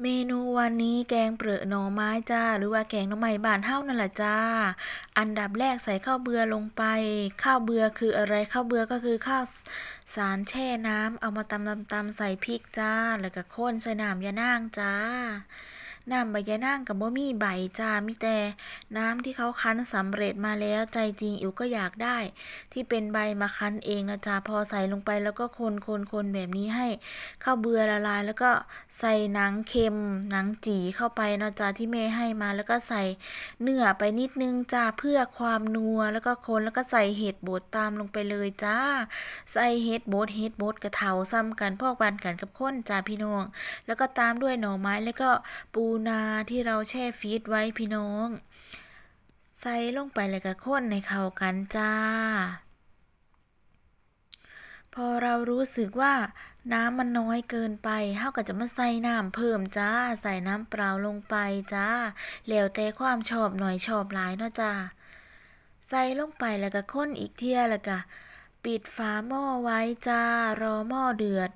เมนูวันนี้แกงเปลือกหน่อไม้จ้า หรือว่าแกงหน่อไม้บ้านเฮานั่นแหละจ้า อันดับแรกใส่ข้าวเบือลงไป ข้าวเบือคืออะไรข้าวเบือก็คือข้าวสารแช่น้ำเอามาตำตำตำใส่พริกจ้า แล้วก็ข้นใส่น้ำยะนางจ้า น้ำใบยะนางกับบ่มีใบจ้ามีแต่น้ำที่เขาคั้นสำเร็จมาแล้วใจจริงอิ๋วก็อยากได้ ที่เป็นใบมาคั้นเองนะจ๊ะพอใส่ลงไปแล้วก็คนคนคนแบบนี้ให้ข้าวเบื่อละลาย แล้วก็ใส่หนังเค็มหนังจีเข้าไปนะจ๊ะที่แม่ให้มาแล้วก็ใส่เนื้อไปนิดนึงจ้าเพื่อความนัวแล้วก็คนแล้วก็ใส่เห็ดบดตามลงไปเลยจ้า ใส่เห็ดบดเห็ดบดกระเทาซ้ำกันพอกบานกันกับข้นจ้าพี่น้องแล้วก็ตามด้วยหน่อไม้แล้วก็ปูนาที่เราแช่ฟรีซไว้พี่น้อง ใส่ลงไปเลยก็ข้นในเข้ากันจ้า พอเรารู้สึกว่าน้ำมันน้อยเกินไปเฮาก็จะมาใส่น้ำเพิ่มจ้า ใส่น้ำเปล่าลงไปจ้า แล้วแต่ความชอบหน่อยชอบหลายเนาะจ้า ใส่ลงไปแล้วก็ข้นอีกเที่ยแล้วก็ปิดฝาหม้อไว้จ้า รอหม้อเดือด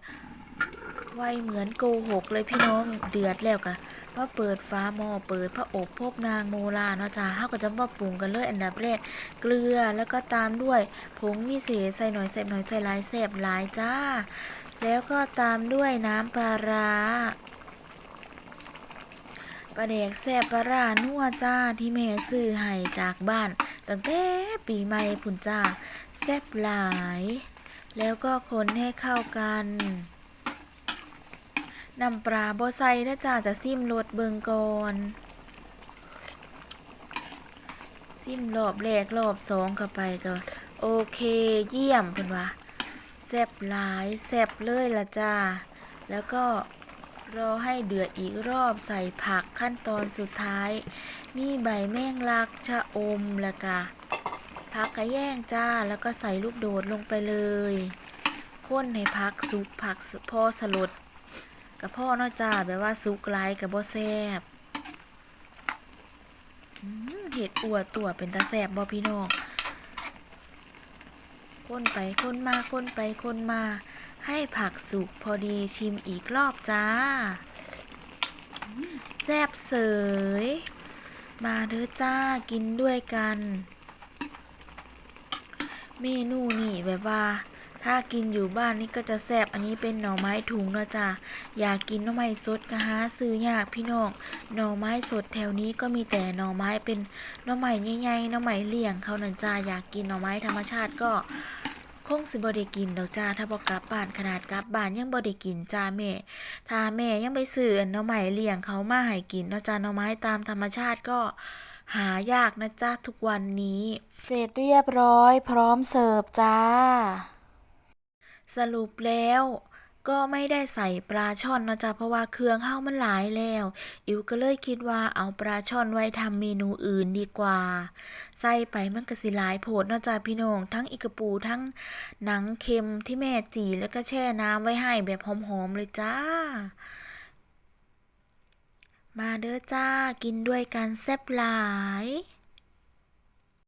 ไว้เหมือนโกหกเลยพี่น้อง เดือดแล้วก็ มาเปิดฟ้าหม้อเปิดพระอบพบนางโมลาเนาะจ้าเฮาก็จะมาปรุงกันเลยอันดับแรกเกลือแล้วก็ตามด้วยผงมีเศษใส่หน่อยแซ่บหน่อยใส่หลายแซ่บหลายจ้า แล้วก็ตามด้วยน้ำปลาร้าปลาแดกแซ่บปลาร้านัวจ้าที่แม่ซื้อให้จากบ้านตั้งแต่ปีใหม่พุ่นจ้าแซ่บหลาย แล้วก็คนให้เข้ากัน น้ำปลาบ่ใส่นะจ้าจะซิมรสเบิงก่อนซิมรอบแรกรอบสองเข้าไปก็ โอเคเยี่ยมเพิ่นว่าแซบหลายแซบเลยละจ้า แล้วก็รอให้เดือดอีกรอบใส่ผักขั้นตอนสุดท้าย มีใบแมงลักชะอมล้วก็ผักกระแยงจ้าแล้วก็ใส่ลูกโดดลงไปเลย ข้นให้ผักสุกผักพอสลด กับพ่อเนาะจ้าแบบว่าซุกไลกับบ่แซบเห็ดอัวตัวเป็นตาแซบบ่พี่น้องคนไปคนมาคนไปคนมา ให้ผักสุกพอดีชิมอีกรอบจ้า แซบเสย มาเด้อจ้ากินด้วยกัน เมนูนี่แบบว่า ถ้ากินอยู่บ้านนี่ก็จะแซ่บอันนี้เป็นหน่อไม้ถุงนะจ้ะอยากกินหน่อไม้สดก็หาซื้อยากพี่น้องหน่อไม้สดแถวนี้ก็มีแต่หน่อไม้เป็นหน่อไม้ใหญ่ๆหน่อไม้เลี่ยงเขานั่นจ้าอยากกินหน่อไม้ธรรมชาติก็คงสิบ่ได้กินดอกจ้าถ้าบ่กลับบ้านขนาดกลับบ้านยังบ่ได้กินจ้าแม่ ถ้าแม่ยังไปซื้อหน่อไม้เลี่ยงเขามาให้กินเนาะจ้าหน่อไม้ตามธรรมชาติก็หายากนะจ้าทุกวันนี้ เสร็จเรียบร้อยพร้อมเสิร์ฟจ้า สรุปแล้วก็ไม่ได้ใส่ปลาช่อนนะจ๊ะเพราะว่าเครื่องเฮามันหลายแล้วอิวก็เลยคิดว่าเอาปลาช่อนไว้ทำเมนูอื่นดีกว่า ใส่ไปมันก็สิหลายโพดเนาะจ๊ะพี่น้องทั้งอีกะปูทั้งหนังเค็มที่แม่จีแล้วก็แช่น้ำไว้ให้แบบหอมๆเลยจ้า มาเด้อจ้ากินด้วยกันแซ่บหลาย